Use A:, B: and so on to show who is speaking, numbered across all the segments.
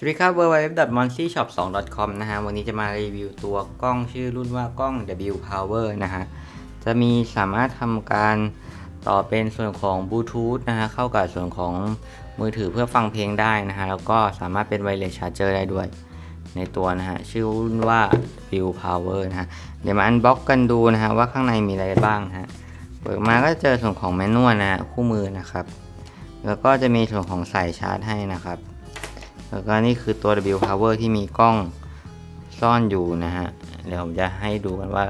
A: สวัสดีครับ w w w m o n c y s h o p 2 com นะฮะ วันนี้จะมารีวิวตัวกล้องชื่อรุ่นว่ากล้อง W Power นะฮะ จะมีสามารถทำการต่อเป็นส่วนของบลูทูธนะฮะ เข้ากับส่วนของมือถือเพื่อฟังเพลงได้นะฮะ แล้วก็สามารถเป็นไวเลสชาร์เจอร์ได้ด้วย ในตัวนะฮะ ชื่อรุ่นว่า W Power นะฮะ เดี๋ยวมาอันบ็อกกันดูนะฮะ ว่าข้างในมีอะไรบ้างะฮะ เปิดมาก็จะเจอส่วนของแมนนวลนะฮะ คู่มือนะครับ แล้วก็จะมีส่วนของสายชาร์จให้นะครับ แล้วก็นี่คือตัว W Power ที่มีกล้องซ่อนอยู่นะฮะ เดี๋ยวผมจะให้ดูกันว่า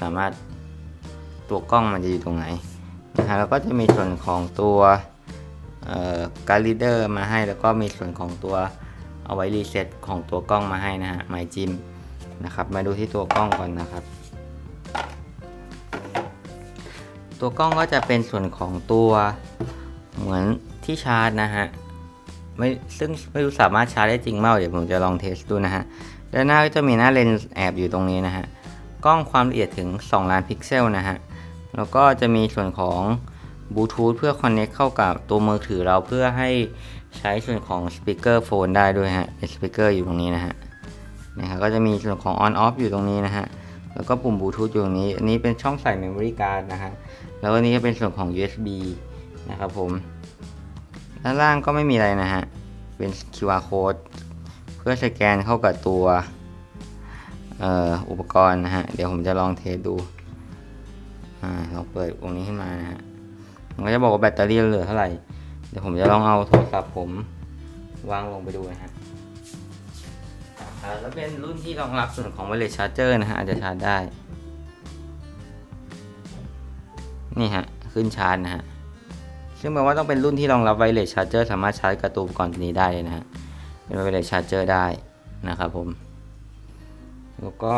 A: สามารถตัวกล้องมันจะอยู่ตรงไหนนะฮะแล้วก็จะมีส่วนของตัวการ์ดเดอร์มาให้แล้วก็มีส่วนของตัวเอาไว้รีเซ็ตของตัวกล้องมาให้นะฮะไมจิมนะครับ มาดูที่ตัวกล้องก่อนนะครับ ตัวกล้องก็จะเป็นส่วนของตัวเหมือนที่ชาร์จนะฮะ ไม่ซึ่งไม่รู้สามารถชาร์จได้จริงเปล่าเดี๋ยวผมจะลองเทสดูนะฮะด้านหน้าก็จะมีหน้าเลนส์แอบอยู่ตรงนี้นะฮะกล้องความละเอียดถึง 2 ล้านพิกเซลนะฮะแล้วก็จะมีส่วนของบลูทูธเพื่อคอนเน c t เข้ากับตัวมือถือเราเพื่อให้ใช้ส่วนของสปีกเกอร์โฟนได้ด้วยฮะเป็นสปีกเกอร์อยู่ตรงนี้นะฮะนะครับก็จะมีส่วนของ on off อยู่ตรงนี้นะฮะแล้วก็ปุ่มบลูทูธอยู่ตรงนี้อันนี้เป็นช่องใส่ memory card นะฮะแล้วอันนี้ก็เป็นส่วนของ USB นะครับผม ด้านล่างก็ไม่มีอะไรนะฮะ เป็น QR code เพื่อสแกนเข้ากับตัวอออุปกรณ์นะฮะ เดี๋ยวผมจะลองเทสดู อ่าลองเปิดตรงนี้ขึ้นมานะฮะ มันก็จะบอกว่าแบตเตอรี่เหลือเท่าไหร่ เดี๋ยวผมจะลองเอาโทรศัพท์ผมวางลงไปดูนะฮะแล้วเป็นรุ่นที่รองรับส่วนของ wireless charger นะฮะ อาจจะชาร์จได้ นี่ฮะ ขึ้นชาร์จนะฮะ ซึ่งแปลว่าต้องเป็นรุ่นที่รองรับไวเลสชาร์จเจอร์สามารถชาร์จกระตูอุปกรณ์นี้ได้เลยนะฮะ เป็นไวเลสชาร์จเจอร์ได้นะครับผม แล้วก็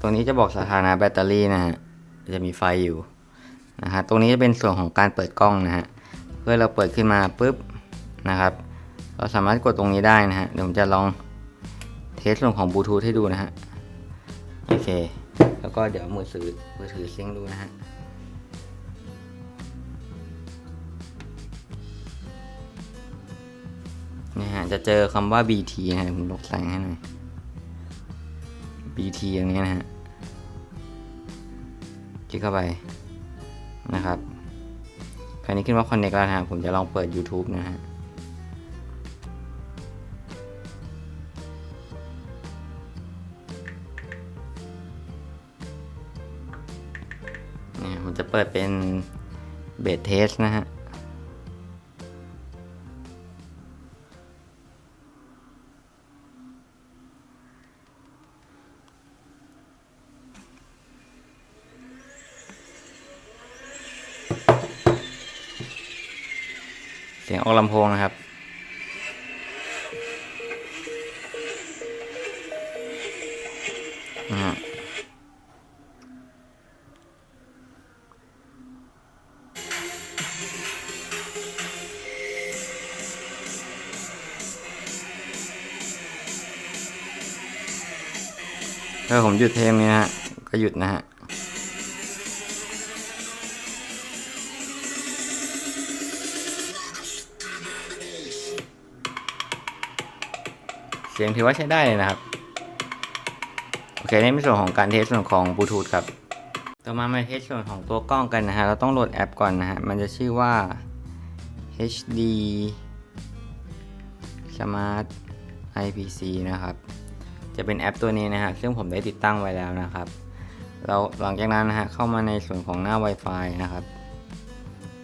A: ตรงนี้จะบอกสถานะแบตเตอรี่นะฮะ จะมีไฟอยู่นะฮะ ตรงนี้จะเป็นส่วนของการเปิดกล้องนะฮะ เพื่อเราเปิดขึ้นมาปุ๊บนะครับ เราสามารถกดตรงนี้ได้นะฮะ เดี๋ยวผมจะลองเทสส่วนของบลูทูธให้ดูนะฮะ โอเค แล้วก็เดี๋ยวมือถือมือถือซิงค์ดูนะฮะ นี่ฮะจะเจอคำว่า BT นะฮะผมลบแสงให้หน่อย BT อย่างนี้นะฮะคลิกเข้าไปนะครับคราวนี้ขึ้นว่า Connect แล้วนะฮะผมจะลองเปิด YouTube นะฮะเนี่ยผมจะเปิดเป็นเบสเทสนะฮะ สียงออกลำโพงนะครับ ถ้าผมหยุดเพลงนี้นะฮะ ก็หยุดนะฮะ สียงถือว่าใช้ได้เลยนะครับ โอเคนี่เป็นส่วนของการเทสส่วนของบลูทูธครับ ต่อมามาเทสส่วนของตัวกล้องกันนะฮะ เราต้องโหลดแอปก่อนนะฮะ มันจะชื่อว่า HD Smart IPC นะครับ จะเป็นแอปตัวนี้นะฮะ ซึ่งผมได้ติดตั้งไว้แล้วนะครับ เราหลังจากนั้นนะฮะ เข้ามาในส่วนของหน้า Wi-Fi นะครับ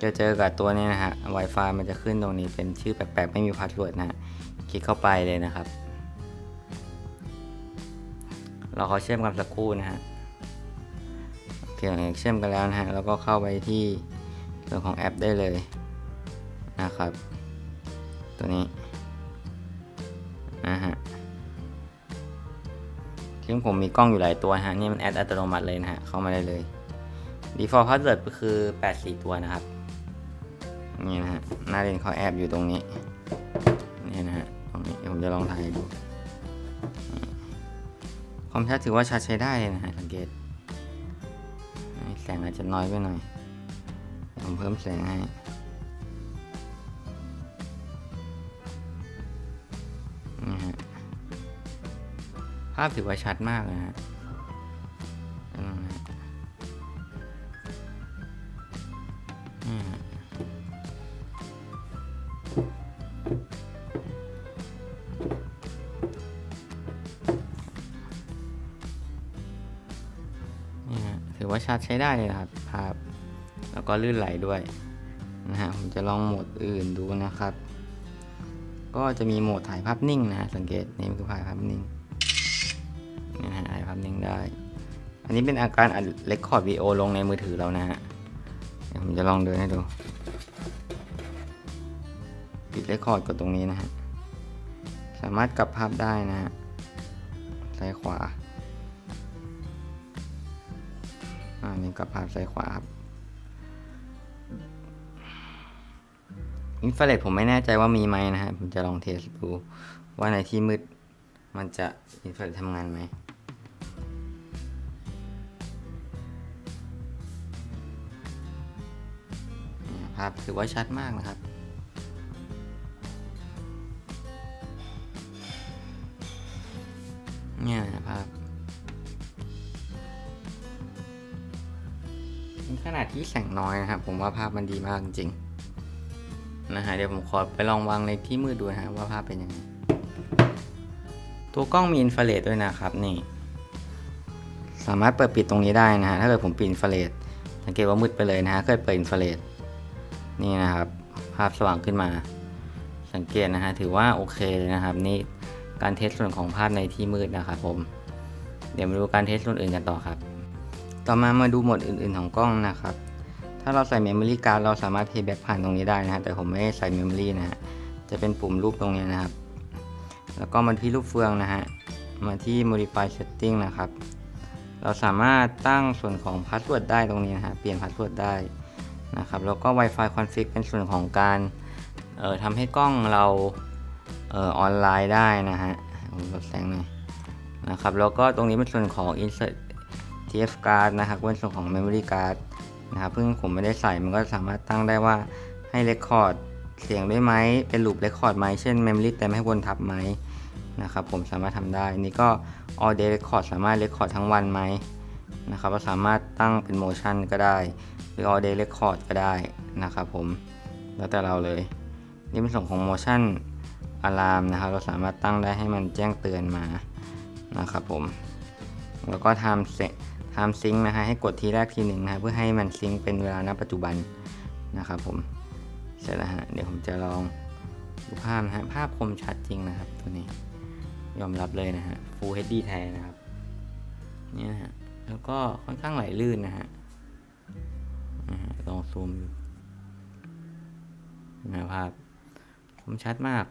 A: จะเจอกับตัวนี้นะฮะ Wi-Fi มันจะขึ้นตรงนี้เป็นชื่อแปลกๆ ไม่มีพาสเวิร์ดนะฮะ คลิกเข้าไปเลยนะครับ เราขอเชื่อมกันสักครู่นะฮะโอเคหลังจาเชื่อมกันแล้วนะฮะแล้วก็เข้าไปที่ส่วนของแอปได้เลยนะครับ ตัวนี้นะฮะซึ่ผมมีกล้องอยู่หลายตัวะฮะนี่มันแอดอัตโนมัติเลยนะฮะเข้ามาได้เลย default password ก็คือ 84 ตัวนะครับนี่นะฮะหน้าเรนเขาแอบอยู่ตรงนี้นี่นะฮะตรงนี้เดี๋ยวผมจะลองถ่ายดู ความชัดถือว่าชัดใช้ได้นะฮะสังเกตแสงอาจจะน้อยไปหน่อยผมเพิ่มแสงให้ภาพถือว่าชัดมากนะฮะาชัดใช้ได้เลยครับภาพ แล้วก็ลื่นไหลด้วยนะฮะผมจะลองโหมดอื่นดูนะครับ ก็จะมีโหมดถ่ายภาพนิ่งนะสังเกตนี่คือถ่ายภาพนิ่งนะฮะถ่ายภาพนิ่งได้ อันนี้เป็นอาการอัดเรคคอร์ดวีโอลงในมือถือเรานะฮะเดี๋ยวผมจะลองเดินให้ดูปิดเรคคอร์ดกดตรงนี้นะฮะสามารถกลับภาพได้นะฮะซ้ายขวา อ่านี่กลับภาพซ้ายขวาครับอินฟราเรดผมไม่แน่ใจว่ามีไหมนะฮะผมจะลองเทสดูว่าในที่มืดมันจะอินฟราเรดทำงานไหมภาพถือว่าชัดมากนะครับเนี่ยนะภาพ ขนาดที่แสงน้อยนะครับ ผมว่าภาพมันดีมากจริงๆนะฮะเดี๋ยวผมขอไปลองวางในที่มืดดูนะฮะว่าภาพเป็นยังไง ตัวกล้องมีอินฟราเรดด้วยนะครับนี่ สามารถเปิดปิดตรงนี้ได้นะฮะถ้าเกิดผมปิดอินฟราเรดสังเกตว่ามืดไปเลยนะฮะเกิดเปิดอินฟราเรดนี่นะครับ ภาพสว่างขึ้นมา สังเกตนะฮะถือว่าโอเคเลยนะครับ นี่การเทสส่วนของภาพในที่มืดนะครับผม เดี๋ยวมาดูการเทสส่วนอื่นกันต่อครับ ต่อมามาดูโหมดอื่นๆของกล้องนะครับ ถ้าเราใส่ Memory Card เราสามารถ Playback ผ่านตรงนี้ได้นะฮะแต่ผมไม่ได้ใส่ Memory นะฮะจะเป็นปุ่มรูปตรงนี้นะครับ แล้วก็มาที่รูปเฟืองนะฮะมาที่ Modify Setting นะครับ เราสามารถตั้งส่วนของ Password ได้ตรงนี้นะฮะเปลี่ยน Password ได้นะครับแล้วก็ Wi-Fi Config เป็นส่วนของการเอ่อทำให้กล้องเราเอ่อออนไลน์ได้นะฮะลดแสงหน่อยนะครับแล้วก็ตรงนี้เป็นส่วนของ Insert TF card นะครับเป็นส่วนของ Memory card นะครับเพิ่งผมไม่ได้ใส่มันก็สามารถตั้งได้ว่าให้ Record เสียงได้ไหมเป็นลูป Record ไหมเช่น Memory เต็มให้วนทับไหมนะครับผมสามารถทำได้นี่ก็ All Day Record สามารถ Record ทั้งวันไหมนะครับเราสามารถตั้งเป็น Motion ก็ได้หรือ All Day Record ก็ได้นะครับผมแล้วแต่เราเลย นี่เป็นส่วนของ Motion Alarm นะครับ เราสามารถตั้งได้ให้มันแจ้งเตือนมานะครับผม แล้วก็ทำเซ ทำซิงค์นะฮะให้กดทีแรกทีหนึ่งนะเพื่อให้มันซิงค์เป็นเวลาณปัจจุบันนะครับผมเสร็จแล้วฮะเดี๋ยวผมจะลองดูภาพนะฮะภาพคมชัดจริงนะครับตัวนี้ยอมรับเลยนะฮะ Full HD แท้นะครับเนี่ยนะฮะแล้วก็ค่อนข้างไหลลื่นนะฮะนะฮะลองซูมดูนะภาพคมชัดมาก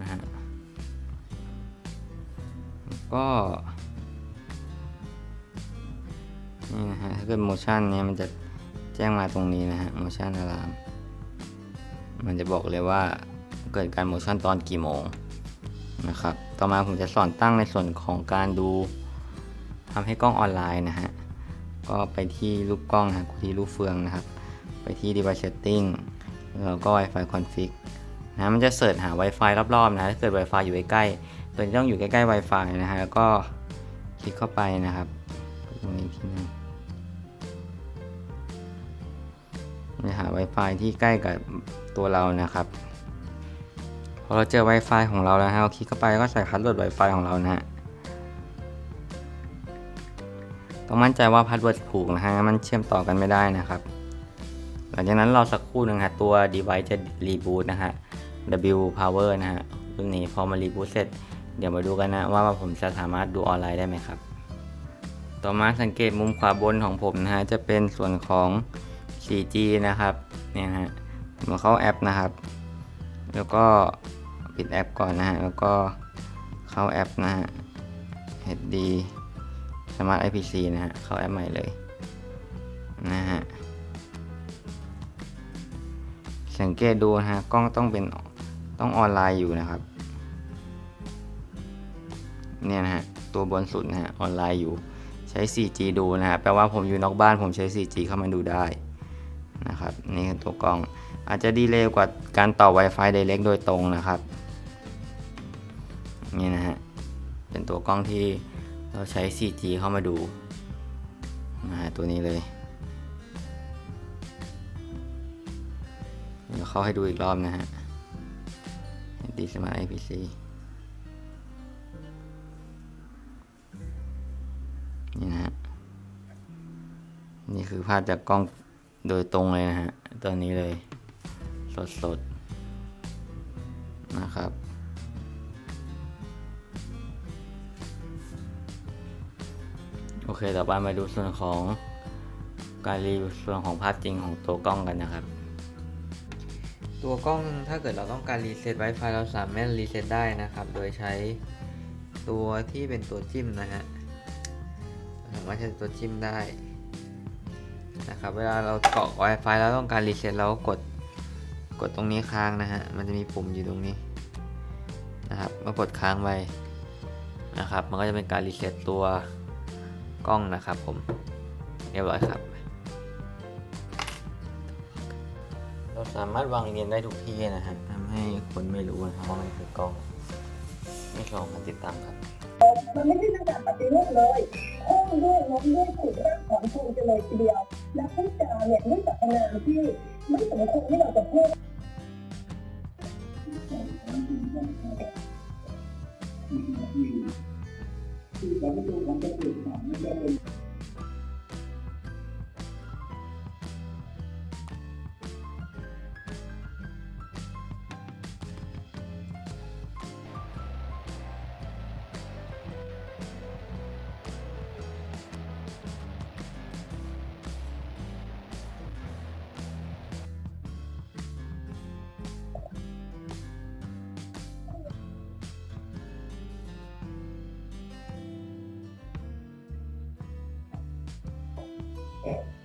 A: นะฮะก็ นี่นะฮะถ้าเกิด motion เนี่ยมันจะแจ้งมาตรงนี้นะฮะ motion alarm มันจะบอกเลยว่าเกิดการ motion ตอนกี่โมงนะครับ ต่อมาผมจะสอนตั้งในส่วนของการดูทำให้กล้องออนไลน์นะฮะ ก็ไปที่รูปกล้องนะที่รูปเฟืองนะครับ ไปที่ device setting แล้วก็ Wi-Fi config นะมันจะเสิร์ชหา Wi-Fi รอบๆนะถ้าเกิด Wi-Fi อยู่ใกล้ๆตัวนี้ต้องอยู่ใกล้ๆ Wi-Fi นะฮะแล้วก็คลิกเข้าไปนะครับ ตรงนี้ทีนึงจะหา Wi-Fi ที่ใกล้กับตัวเรานะครับพอเราเจอ Wi-Fi ของเราแล้วฮะเราคลิกเข้าไปก็ใส่พาสเวิร์ด Wi-Fi ของเรานะฮะต้องมั่นใจว่าพาสเวิร์ดถูกนะฮะมันเชื่อมต่อกันไม่ได้นะครับ หลังจากนั้นเราสักครู่หนึ่งฮะตัว device จะรีบูตนะฮะ W power นะฮะรุ่นนี้พอมารีบูตเสร็จ เดี๋ยวมาดูกันนะว่าผมจะสามารถดูออนไลน์ได้ไหมครับ ต่อมาสังเกตมุมขวาบนของผมนะฮะจะเป็นส่วนของ 4G นะครับเนี่ยนะฮะมาเข้าแอปนะครับ แล้วก็ปิดแอปก่อนนะฮะแล้วก็เข้าแอปนะฮะ HD Smart IPC นะฮะเข้าแอปใหม่เลยนะฮะสังเกตดูนะฮะกล้องต้องเป็นต้องออนไลน์อยู่นะครับเนี่ยนะฮะตัวบนสุดนะฮะออนไลน์อยู่ ช้ 4G ดูนะฮะแปลว่าผมอยู่นอกบ้านผมใช้ 4G เข้ามาดูได้นะครับนี่คือตัวกล้องอาจจะดีเลย์กว่าการต่อ Wi-Fi Direct โดยตรงนะครับนี่นะฮะเป็นตัวกล้องที่เราใช้ 4G เข้ามาดูนะฮะตัวนี้เลยเดี๋ยวเข้าให้ดูอีกรอบนะฮะดีสมาร์ท IPC นี่นะฮะนี่คือภาพจากกล้องโดยตรงเลยนะฮะตัวนี้เลย สดๆนะครับ โอเคต่อไปมาดูส่วนของการรีวิวส่วนของภาพจริงของตัวกล้องกันนะครับ ตัวกล้องถ้าเกิดเราต้องการรีเซ็ต Wi-Fi เราสามารถรีเซ็ตได้นะครับ โดยใช้ตัวที่เป็นตัวจิ้มนะฮะามารถใช้ตัวจิ้มได้นะครับเวลาเราเกาะ Wi-Fi แล้วต้องการรีเซ็ตเราก็กดกดตรงนี้ค้างนะฮะมันจะมีปุ่มอยู่ตรงนี้นะครับเมื่อกดค้างไว้นะครับ มันก็จะเป็นการรีเซ็ตตัวกล้องนะครับผมเรียบร้อยครับ เราสามารถวางเรียนได้ทุกที่นะฮะทำให้คนไม่รู้นะครับว่ามันคือกล้อง ไม่ลองมาติดตามครับ
B: มันไม่ได้ระดับปฏิรูปเลยห้องด้วยล้มด้วยขุดรากของคุณกันเลยทีเดียว และพูดจาเนี่ยด้วยสรรพนามที่ไม่สมควรที่เราจะพูดที่
C: เ kid